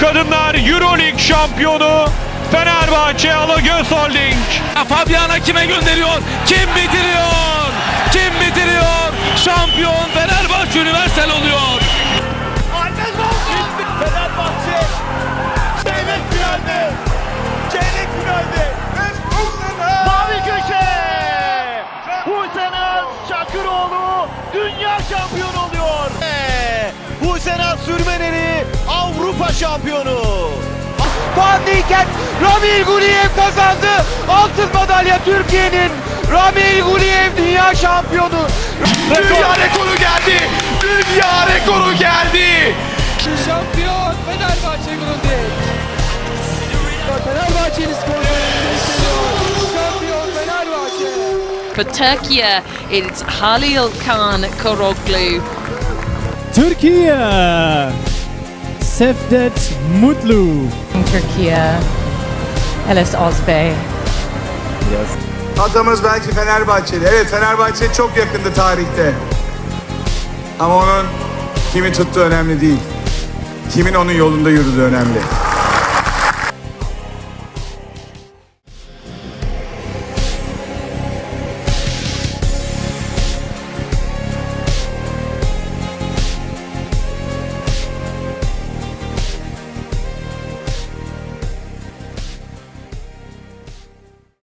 Kadınlar Euroleague şampiyonu Fenerbahçe Alagöz Holding. Fabian'a kime gönderiyor? Kim bitiriyor? Kim bitiriyor? Şampiyon Fenerbahçe Üniversal oluyor. Fenerbahçe çeyrek finalde. Çeyrek finalde. Mavi köşe. Hüseyin Çakıroğlu dünya şampiyonu oluyor. Hüseyin Sürmeneli şampiyonu. Van Dijken Ramil Guliyev kazandı. Altın madalya Türkiye'nin. Ramil Guliyev dünya şampiyonu. Dünya rekoru geldi. Dünya rekoru geldi. Şampiyon Fenerbahçe Grundig. Fenerbahçe'nin skorlarını hissediyor. Şampiyon Fenerbahçe. For Turkey, it's Halil Khan Koroglu. Türkiye Sefdet Mutlu Turkey, Elis Osbey. Atamız belki Fenerbahçeli. Evet Fenerbahçe çok yakındı tarihte. Ama onun kimi tuttuğu önemli değil. Kimin onun yolunda yürüdüğü önemli.